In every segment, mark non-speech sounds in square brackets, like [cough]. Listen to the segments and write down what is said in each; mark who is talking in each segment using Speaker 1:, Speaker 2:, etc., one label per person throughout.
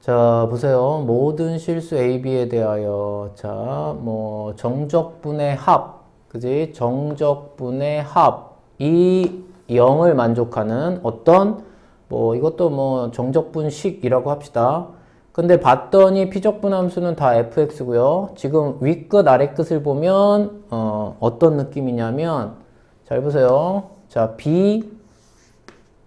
Speaker 1: 자, 보세요. 모든 실수 A, B에 대하여, 자, 뭐, 정적분의 합, 그지? 정적분의 합, 이 0을 만족하는 어떤, 뭐, 이것도 뭐, 정적분식이라고 합시다. 근데 봤더니 피적분 함수는 다 fx고요. 지금 윗끝 아래끝을 보면, 어, 어떤 느낌이냐면, 잘 보세요. 자, b,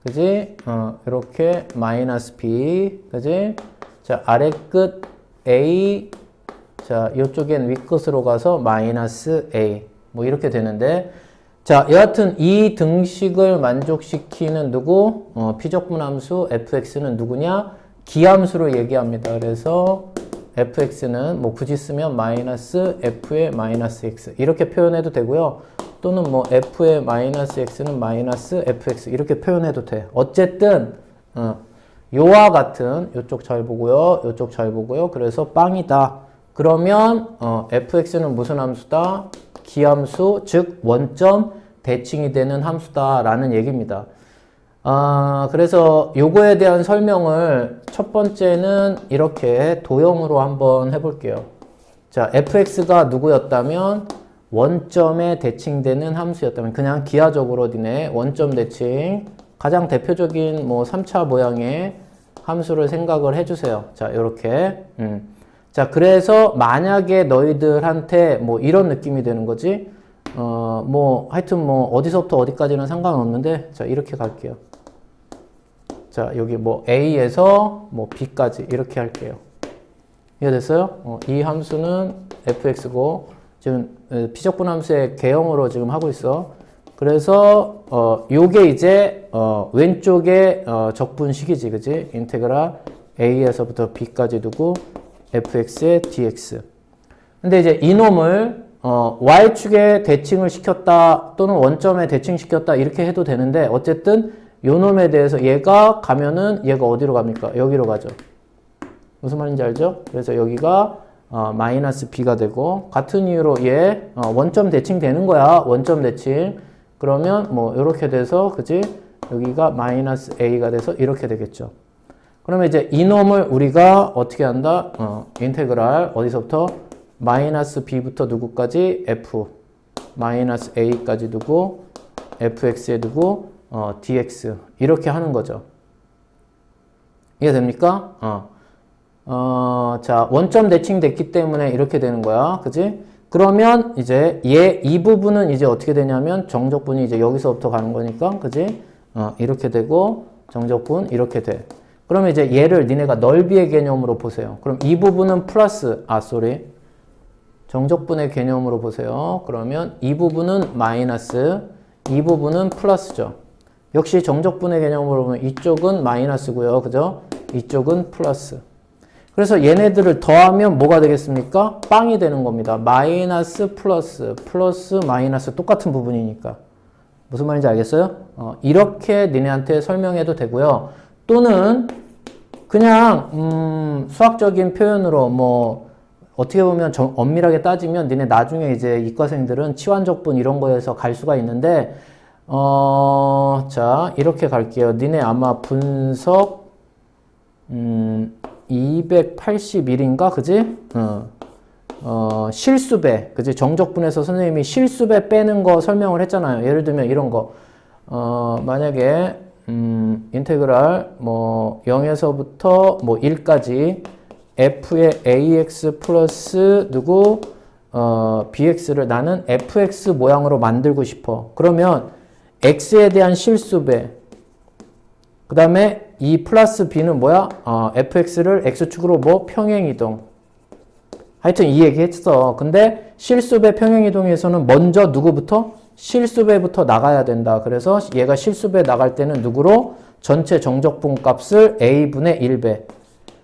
Speaker 1: 그지? 어, 이렇게 마이너스 b, 그지? 자, 아래 끝 a, 자, 이쪽엔 윗끝으로 가서 마이너스 a, 뭐 이렇게 되는데, 자, 여하튼 이 등식을 만족시키는 누구? 어, 피적분함수 fx는 누구냐? 기함수로 얘기합니다. 그래서 fx는 뭐 굳이 쓰면 마이너스 f의 마이너스 x 이렇게 표현해도 되고요. 또는 뭐 f의 마이너스 x는 마이너스 fx 이렇게 표현해도 돼. 어쨌든 어, 요와 같은 요쪽 잘 보고요. 요쪽 잘 보고요. 그래서 빵이다. 그러면 어, fx는 무슨 함수다? 기함수 즉 원점 대칭이 되는 함수다라는 얘기입니다. 아, 그래서 요거에 대한 설명을 첫 번째는 이렇게 도형으로 한번 해볼게요. 자, fx가 누구였다면 원점에 대칭되는 함수였다면 그냥 기하적으로 니네 원점 대칭 가장 대표적인 뭐 3차 모양의 함수를 생각을 해주세요. 자, 요렇게. 음. 자, 그래서 만약에 너희들한테 뭐 이런 느낌이 되는 거지. 어, 뭐 하여튼 뭐 어디서부터 어디까지는 상관없는데 자, 이렇게 갈게요. 자, 여기 뭐 A에서 뭐 B까지 이렇게 할게요. 이해됐어요? 어, 이 함수는 fx고 지금 어, 피적분 함수의 개형으로 지금 하고 있어. 그래서 어, 요게 이제 어, 왼쪽에 어, 적분식이지, 그지? 인테그라 a에서부터 b까지 두고 fx의 dx. 근데 이제 이놈을 어, y축에 대칭을 시켰다 또는 원점에 대칭시켰다 이렇게 해도 되는데 어쨌든 요 놈에 대해서 얘가 가면은 얘가 어디로 갑니까? 여기로 가죠. 무슨 말인지 알죠? 그래서 여기가 어, 마이너스 b가 되고 같은 이유로 얘 어, 원점 대칭 되는 거야. 원점 대칭. 그러면 뭐 이렇게 돼서 그지? 여기가 마이너스 a가 돼서 이렇게 되겠죠. 그러면 이제 이놈을 우리가 어떻게 한다? 어, 인테그랄 어디서부터 마이너스 b부터 누구까지 f 마이너스 a까지 두고 fx에 두고 어, dx 이렇게 하는 거죠. 이해됩니까? 어. 어, 자, 원점 대칭 됐기 때문에 이렇게 되는 거야. 그지? 그러면 이제 얘 이 부분은 이제 어떻게 되냐면 정적분이 이제 여기서부터 가는 거니까. 그지? 어, 이렇게 되고 정적분 이렇게 돼. 그러면 이제 얘를 니네가 넓이의 개념으로 보세요. 그럼 이 부분은 플러스, 아, 쏘리. 정적분의 개념으로 보세요. 그러면 이 부분은 마이너스, 이 부분은 플러스죠. 역시 정적분의 개념으로 보면 이쪽은 마이너스고요. 그죠? 이쪽은 플러스. 그래서 얘네들을 더하면 뭐가 되겠습니까? 빵이 되는 겁니다. 마이너스 플러스, 플러스 마이너스 똑같은 부분이니까. 무슨 말인지 알겠어요? 어, 이렇게 니네한테 설명해도 되고요. 또는 그냥 음, 수학적인 표현으로 뭐 어떻게 보면 정, 엄밀하게 따지면 니네 나중에 이제 이과생들은 치환적분 이런 거에서 갈 수가 있는데 어, 자 이렇게 갈게요. 니네 아마 분석 음, 281인가 그지? 어, 어, 실수배 그지? 정적분에서 선생님이 실수배 빼는 거 설명을 했잖아요. 예를 들면 이런 거 어, 만약에 음, 인테그랄 뭐 0에서부터 뭐 1까지 f의 ax 플러스 누구 어, bx를 나는 fx 모양으로 만들고 싶어. 그러면 x에 대한 실수배 그 다음에 이 플러스 b는 뭐야? 어, fx를 x축으로 뭐 평행이동 하여튼 이 얘기 했어. 근데 실수배 평행이동에서는 먼저 누구부터? 실수배부터 나가야 된다. 그래서 얘가 실수배 나갈 때는 누구로? 전체 정적분 값을 a분의 1배.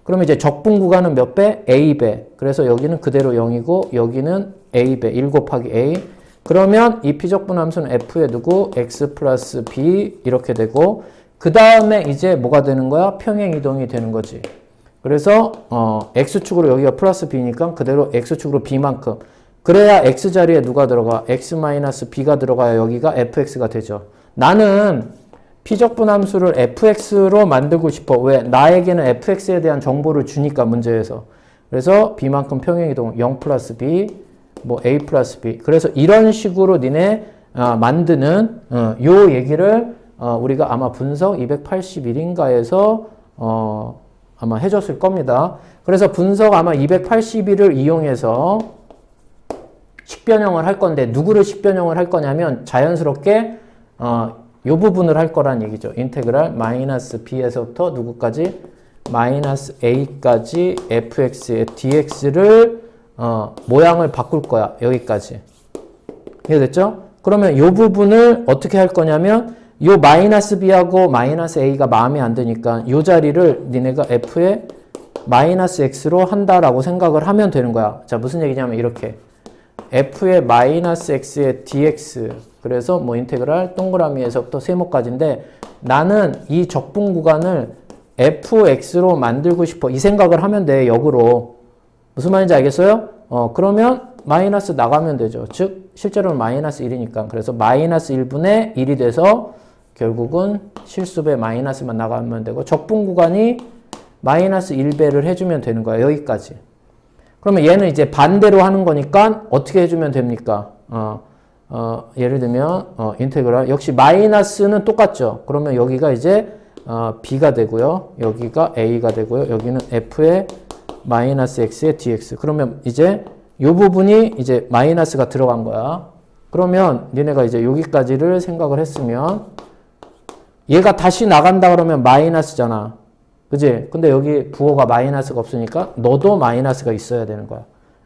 Speaker 1: 그러면 이제 적분 구간은 몇 배? a배. 그래서 여기는 그대로 0이고 여기는 a배. 1 곱하기 a. 그러면 이 피적분 함수는 f에 두고 x 플러스 b 이렇게 되고 그 다음에 이제 뭐가 되는 거야? 평행 이동이 되는 거지. 그래서 어, x축으로 여기가 플러스 b니까 그대로 x축으로 b만큼 그래야 x 자리에 누가 들어가? x 마이너스 b가 들어가야 여기가 fx가 되죠. 나는 피적분 함수를 fx로 만들고 싶어. 왜? 나에게는 fx에 대한 정보를 주니까 문제에서. 그래서 b만큼 평행이동 0 플러스 b, 뭐 a 플러스 b. 그래서 이런 식으로 니네 아, 만드는 어, 요 얘기를 어, 우리가 아마 분석 281인가에서 어, 아마 해줬을 겁니다. 그래서 분석 아마 281을 이용해서 식변형을 할 건데 누구를 식변형을 할 거냐면 자연스럽게 어, 요 부분을 할 거란 얘기죠. 인테그랄 마이너스 b에서부터 누구까지 마이너스 a까지 fx의 dx를 어, 모양을 바꿀 거야. 여기까지. 이해됐죠? 그러면 요 부분을 어떻게 할 거냐면 요 마이너스 b하고 마이너스 a가 마음에 안 드니까 요 자리를 니네가 f의 마이너스 x로 한다라고 생각을 하면 되는 거야. 자, 무슨 얘기냐면 이렇게. F의 마이너스 x의 dx 그래서 뭐 인테그랄 동그라미에서부터 세모까지인데 나는 이 적분 구간을 fx로 만들고 싶어. 이 생각을 하면 돼 역으로. 무슨 말인지 알겠어요? 어 그러면 마이너스 나가면 되죠. 즉 실제로는 마이너스 1이니까. 그래서 마이너스 1분의 1이 돼서 결국은 실수배 마이너스만 나가면 되고 적분 구간이 마이너스 1배를 해주면 되는 거야 여기까지 그러면 얘는 이제 반대로 하는 거니까 어떻게 해주면 됩니까? 어, 어, 예를 들면 어, 인테그랄 역시 마이너스는 똑같죠. 그러면 여기가 이제 어, b가 되고요. 여기가 a가 되고요. 여기는 f의 마이너스 x의 dx. 그러면 이제 이 부분이 이제 마이너스가 들어간 거야. 그러면 니네가 이제 여기까지를 생각을 했으면 얘가 다시 나간다 그러면 마이너스잖아. 그지? 근데 여기 부호가 마이너스가 없으니까 너도 마이너스가 있어야 되는 거야.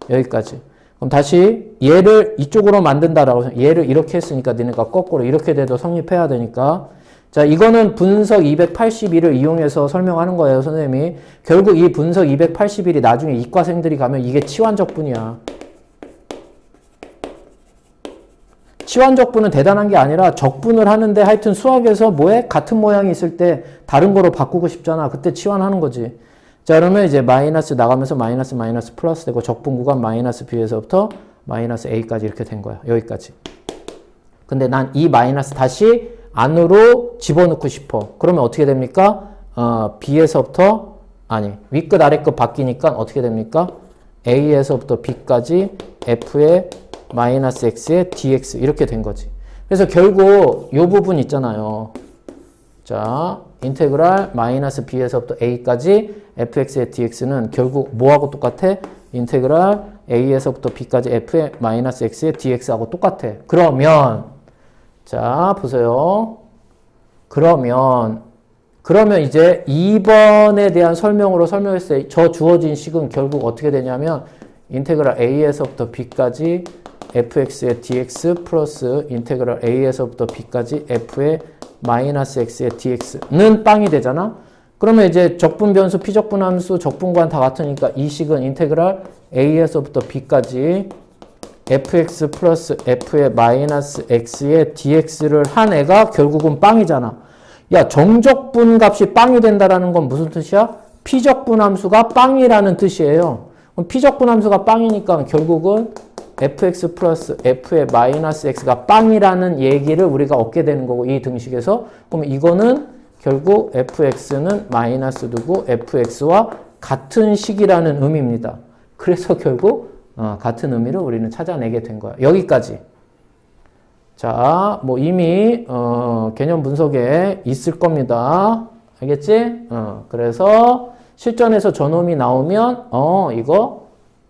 Speaker 1: 여기까지. 그럼 다시 얘를 이쪽으로 만든다라고 얘를 이렇게 했으니까 니네가 거꾸로 이렇게 돼도 성립해야 되니까 자 이거는 분석 281을 이용해서 설명하는 거예요 선생님이 결국 이 분석 281이 나중에 이과생들이 가면 이게 치환적분이야 치환적분은 대단한 게 아니라 적분을 하는데 하여튼 수학에서 뭐에 같은 모양이 있을 때 다른 거로 바꾸고 싶잖아. 그때 치환하는 거지. 자 그러면 이제 마이너스 나가면서 마이너스 마이너스 플러스 되고 적분 구간 마이너스 b에서부터 마이너스 a까지 이렇게 된 거야. 여기까지. 근데 난 이 마이너스 다시 안으로 집어넣고 싶어. 그러면 어떻게 됩니까? 어, b에서부터 아니 윗끝 아래끝 바뀌니까 어떻게 됩니까? A에서부터 b까지 f의 마이너스 x의 dx 이렇게 된 거지 그래서 결국 이 부분 있잖아요 자 인테그랄 마이너스 b에서부터 a까지 fx의 dx는 결국 뭐하고 똑같아? 인테그랄 a에서부터 b까지 f의 마이너스 x의 dx하고 똑같아. 그러면 자 보세요. 그러면 그러면 이제 2번에 대한 설명으로 설명했을 때저 주어진 식은 결국 어떻게 되냐면 인테그랄 a에서부터 b까지 fx의 dx 플러스 인테그랄 a에서부터 b까지 f의 마이너스 x의 dx는 빵이 되잖아. 그러면 이제 적분 변수, 피적분 함수, 적분관 다 같으니까 이 식은 인테그랄 a에서부터 b까지 fx 플러스 f의 마이너스 x의 dx를 한 애가 결국은 빵이잖아. 야 정적분 값이 빵이 된다라는 건 무슨 뜻이야? 피적분 함수가 빵이라는 뜻이에요. 그럼 피적분 함수가 빵이니까 결국은 fx 플러스 f의 마이너스 x가 빵이라는 얘기를 우리가 얻게 되는 거고 이 등식에서 그럼 이거는 결국 fx는 마이너스 두고 fx와 같은 식이라는 의미입니다. 그래서 [laughs] 결국 어, 같은 의미를 우리는 찾아내게 된 거야. 여기까지. 자, 뭐 이미 어, 개념 분석에 있을 겁니다. 알겠지? 어, 그래서 실전에서 저놈이 나오면 어 이거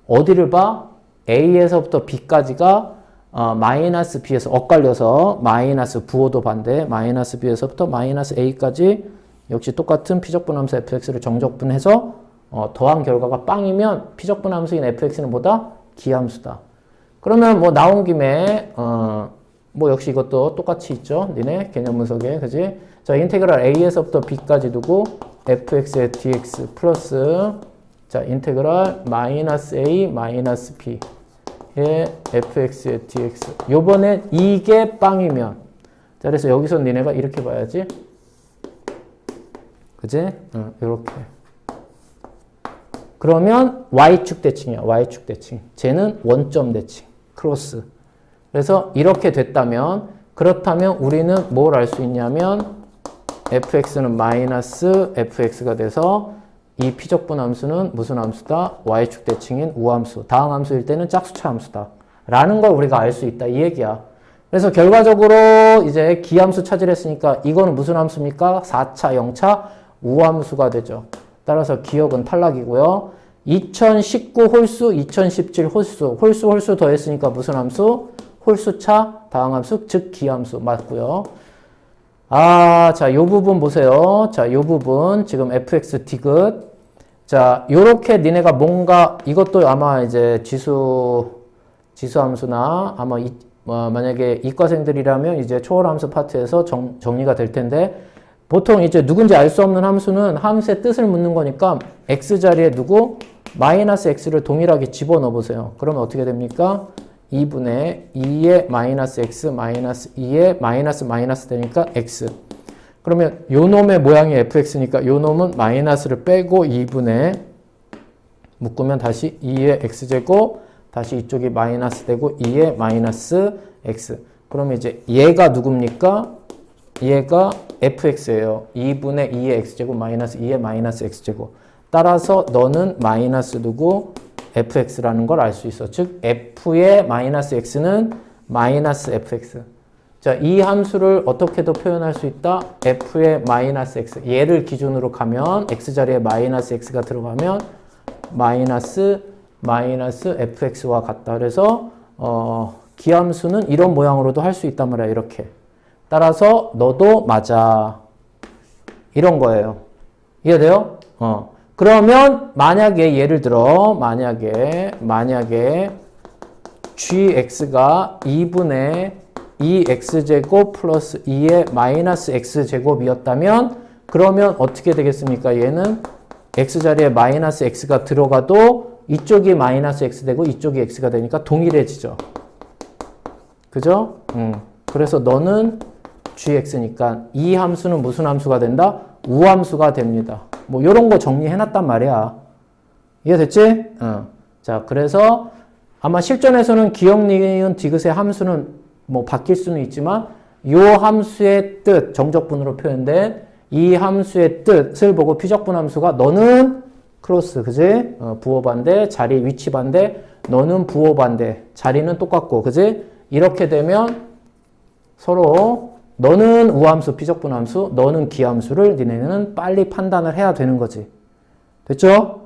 Speaker 1: 어디를 봐? A에서부터 B까지가 어, 마이너스 B에서 엇갈려서 마이너스 부호도 반대 마이너스 B에서부터 마이너스 A까지 역시 똑같은 피적분함수 fx를 정적분해서 어, 더한 결과가 빵이면 피적분함수인 fx는 뭐다? 기함수다. 그러면 뭐 나온 김에 어, 뭐 역시 이것도 똑같이 있죠. 니네 개념 분석에 그지? 자 인테그랄 a에서부터 b까지 두고 fx의 dx 플러스 자 인테그랄 마이너스 a 마이너스 b 의 fx의 dx. 요번엔 이게 빵이면. 자 그래서 여기서 니네가 이렇게 봐야지. 그지? 응, 이렇게. 그러면 y축 대칭이야 y축 대칭. 쟤는 원점 대칭 크로스. 그래서 이렇게 됐다면 그렇다면 우리는 뭘 알 수 있냐면 fx는 마이너스 fx가 돼서 이 피적분 함수는 무슨 함수다? y축 대칭인 우함수. 다항 함수일 때는 짝수차 함수다. 라는 걸 우리가 알 수 있다. 이 얘기야. 그래서 결과적으로 이제 기함수 차지했으니까 이거는 무슨 함수입니까? 4차, 0차 우함수가 되죠. 따라서 기억은 탈락이고요. 2019 홀수, 2017 홀수, 홀수, 홀수 더했으니까 무슨 함수? 홀수차 다항함수, 즉 기함수 맞고요. 아, 자, 요 부분 보세요. 자, 요 부분 지금 fx 디귿. 자, 요렇게 니네가 뭔가 이것도 아마 이제 지수 지수 함수나 아마 이, 뭐 만약에 이과생들이라면 이제 초월 함수 파트에서 정, 정리가 될 텐데 보통 이제 누군지 알 수 없는 함수는 함수의 뜻을 묻는 거니까 x 자리에 누구 마이너스 x를 동일하게 집어넣어 보세요. 그러면 어떻게 됩니까? 2분의 2의 마이너스 x 마이너스 2의 마이너스 마이너스 되니까 x. 그러면 요 놈의 모양이 fx니까 요 놈은 마이너스를 빼고 2분의 묶으면 다시 2의 x제곱 다시 이쪽이 마이너스 되고 2의 마이너스 x. 그러면 이제 얘가 누굽니까? 얘가 fx예요. 2분의 2의 x제곱 마이너스 2의 마이너스 x제곱. 따라서 너는 마이너스 두고 fx라는 걸 알 수 있어. 즉 f의 마이너스 x는 마이너스 fx. 자, 이 함수를 어떻게도 표현할 수 있다? f의 마이너스 x. 얘를 기준으로 가면 x 자리에 마이너스 x가 들어가면 마이너스 마이너스 fx와 같다. 그래서 어, 기함수는 이런 모양으로도 할 수 있단 말이야. 이렇게. 따라서 너도 맞아. 이런 거예요. 이해돼요? 어. 그러면 만약에 예를 들어 만약에 만약에 gx가 2분의 2x제곱 플러스 2의 마이너스 x제곱이었다면 그러면 어떻게 되겠습니까? 얘는 x자리에 마이너스 x가 들어가도 이쪽이 마이너스 x 되고 이쪽이 x가 되니까 동일해지죠. 그죠? 음. 그래서 너는 gx니까 이 함수는 무슨 함수가 된다? 우함수가 됩니다. 뭐 이런 거 정리해놨단 말이야. 이해됐지? 어. 자, 그래서 아마 실전에서는 기억, 니은, 디귿의 함수는 뭐 바뀔 수는 있지만 요 함수의 뜻, 정적분으로 표현된 이 함수의 뜻을 보고 피적분 함수가 너는 크로스, 그지? 어, 부호 반대, 자리 위치 반대, 너는 부호 반대, 자리는 똑같고, 그지? 이렇게 되면 서로 너는 우함수, 피적분 함수, 너는 기함수를 니네는 빨리 판단을 해야 되는 거지. 됐죠?